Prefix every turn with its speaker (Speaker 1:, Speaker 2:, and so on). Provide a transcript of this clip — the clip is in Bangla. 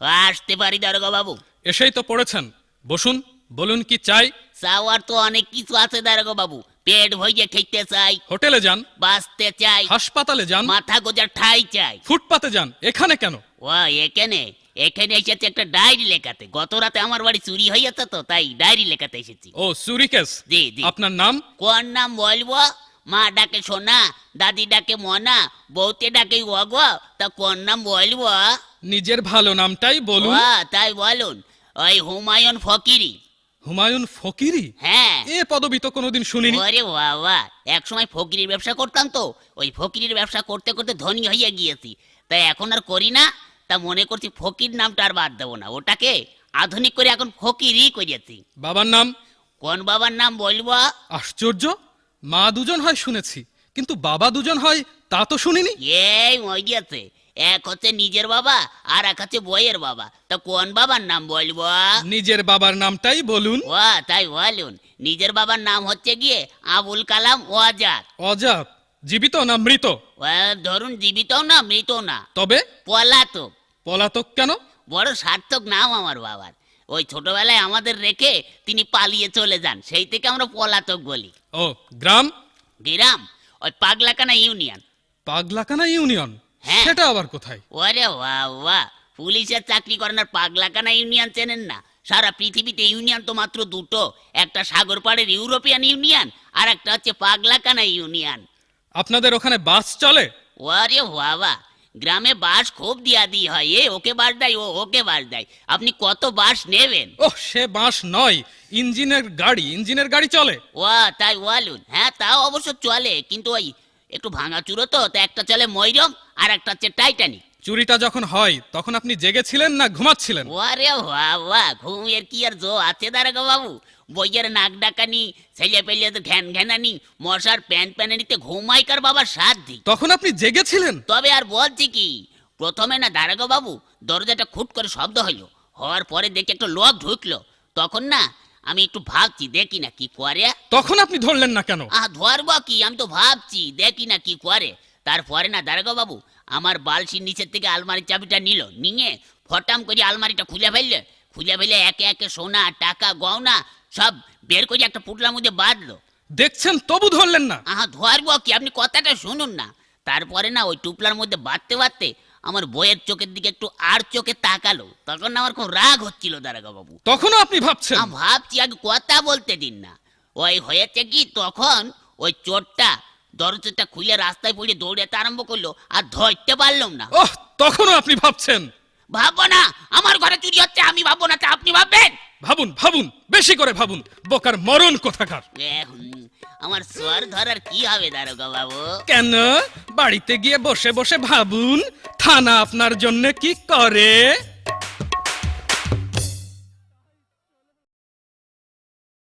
Speaker 1: আসতে পারি দারোগা বাবু
Speaker 2: এসেই তো পড়েছেন। বসুন বলুন কি চাই?
Speaker 1: চাওয়ার তো অনেক কিছু আছে দারোগা বাবু পেট ভইয়ে খেতে চাই।
Speaker 2: হোটেলে যান।
Speaker 1: বাঁচতে চাই।
Speaker 2: হাসপাতালে যান।
Speaker 1: মাথা গোজার ঠাই চাই।
Speaker 2: ফুটপাতে যান। এখানে কেন?
Speaker 1: ও এখানে? এখানে এসেছে একটা ডায়েরি লেখাতে। গত রাতে আমার বাড়ি চুরি হয়েছে তো তাই ডায়েরি লেখাতে এসেছি।
Speaker 2: ও সুরিকেস
Speaker 1: জি জি।
Speaker 2: আপনার নাম?
Speaker 1: কোন নাম বলব? মা ডাকে সোনা দাদি ডাকে মনা বউতে ডাকে ওগ তা কোন নাম বলব?
Speaker 2: নিজের ভালো নামটাই বলুন।
Speaker 1: তাই বলুন। ওই হুমায়ুন ফকিরি।
Speaker 2: হুমায়ুন ফকিরি?
Speaker 1: হ্যাঁ।
Speaker 2: এ পদবি তো কোনোদিন শুনিনি।
Speaker 1: ওরে বাবা এক সময় ফকিরির ব্যবসা করতাম তো। ওই ফকিরির ব্যবসা করতে করতে ধনী হয়ে গিয়েছি। তাই এখন আর করি না তা মনে করছি ফকির নামটা আর বাদ দেবো না। ওটাকে আধুনিক করে এখন ফকিরই করিয়েছি।
Speaker 2: বাবার নাম?
Speaker 1: কোন বাবার নাম বলব?
Speaker 2: আশ্চর্য মা দুজন হয় শুনেছি কিন্তু বাবা দুজন হয় তা তো শুনিনি।
Speaker 1: এই মই গিয়েছে এক হচ্ছে নিজের বাবা আর এক হচ্ছে বইয়ের বাবা। তা কোন বাবার নাম বলব?
Speaker 2: নিজের বাবার নামটাই বলুন।
Speaker 1: ও তাই বলুন। নিজের বাবার নাম হচ্ছে গিয়ে আবুল কালাম ওয়াজাদ।
Speaker 2: অজাত জীবিত না মৃত?
Speaker 1: ও ধরুন জীবিত না মৃত না।
Speaker 2: তবে?
Speaker 1: পলাতক।
Speaker 2: পলাতক কেন?
Speaker 1: বড় সার্থক নাম আমার বাবার। ওই ছোটবেলায় আমাদের রেখে তিনি পালিয়ে চলে যান। সেই থেকে আমরা পলাতক বলি।
Speaker 2: ও গ্রাম?
Speaker 1: গ্রাম ওই পাগলাকানা ইউনিয়ন।
Speaker 2: পাগলাকানা ইউনিয়ন।
Speaker 1: হ্যাঁ।
Speaker 2: সেটা আবার কোথায়?
Speaker 1: ওরে বাবা পুলিশের চাকরি করেন আর পাগলাকানা ইউনিয়ন চেনেন না? সারা পৃথিবীতে ইউনিয়ন তো মাত্র দুটো একটা সাগর পাড়ের ইউরোপিয়ান ইউনিয়ন আর একটা হচ্ছে পাগলাকানা ইউনিয়ন।
Speaker 2: আপনাদের ওখানে বাস চলে?
Speaker 1: ওরে বাবা গ্রামে বাস খুব দিয়া দি হয় এ ওকে বাস দেয় ও ওকে বাস দেয়। আপনি কত বাস নেবেন?
Speaker 2: ওহ সে বাস নয় ইঞ্জিনের গাড়ি ইঞ্জিনের গাড়ি চলে।
Speaker 1: ও তাই বলুন। হ্যাঁ তাও অবশ্য চলে কিন্তু ওই একটু ভাঙাচুরো তো তো একটা চলে ময়রম আর একটা হচ্ছে টাইটানিক।
Speaker 2: চুরিটা যখন হয় তখন আপনি জেগেছিলেন না ঘুমাচ্ছিলেন?
Speaker 1: ওরে বাবা ঘুমের কি আর জো আছে দাঁড়াগো বাবু? বইয়ের নাক ডাকানি ছেলে পেলে তো ঘ্যান ঘ্যানানি মশার প্যান প্যানানিতে ঘুমাইকার বাবার সাধ্যি
Speaker 2: তখন আপনি জেগেছিলেন?
Speaker 1: তবে আর বলছি কি প্রথমে না দাঁড়াগো বাবু দরজাটা খুট করে শব্দ হইল হওয়ার পরে দেখে একটা লোক ঢুকলো তখন না আমি একটু ভাবছি দেখি না কি করে।
Speaker 2: তখন আপনি ধরলেন না কেন?
Speaker 1: আহ ধরবো কি? আমি তো ভাবছি দেখি না কি করে। তারপরে না দারোগা বাবু আমার বালসির নিচের থেকে আলমারির চাবিটা নিল নিয়ে ফটাম করে আলমারিটা খুলে ফেললে খুলে ফেলে একে একে সোনা টাকা গয়না সব বের করে একটা পুটলার মধ্যে বাঁধলো।
Speaker 2: দেখছেন তবু ধরলেন না।
Speaker 1: আহা ধরবো কি? আপনি কথাটা শুনুন না। তারপরে না ওই টুপলার মধ্যে বাঁধতে বাঁধতে আমার বইয়ের চোখের দিকে একটু আর চোখে তাকালো। তখন আমার খুব রাগ হচ্ছিল দারোগা বাবু।
Speaker 2: তখনও আপনি ভাবছেন?
Speaker 1: আমি ভাবছি আগে কথা বলতে দিন না। ওই হয়েছে কি তখন ওই চোরটা দরজাটা খুলে রাস্তায় পড়ে দৌড়াতে আরম্ভ করল আর ধরতে পারলাম না।
Speaker 2: ওহ তখনও আপনি ভাবছেন?
Speaker 1: ভাববো না আমার ঘরে চুরি হচ্ছে আমি ভাববো না তা আপনি ভাববেন?
Speaker 2: ভাবুন ভাবুন বেশি করে ভাবুন বোকার মরণ কোথাকার?
Speaker 1: এ, হুম, আমার সোয়ার ধরার কি হবে, দারোগা বাবু?
Speaker 2: কেন? বাড়িতে গিয়ে বসে বসে ভাবুন। থানা আপনার জন্য কি করে?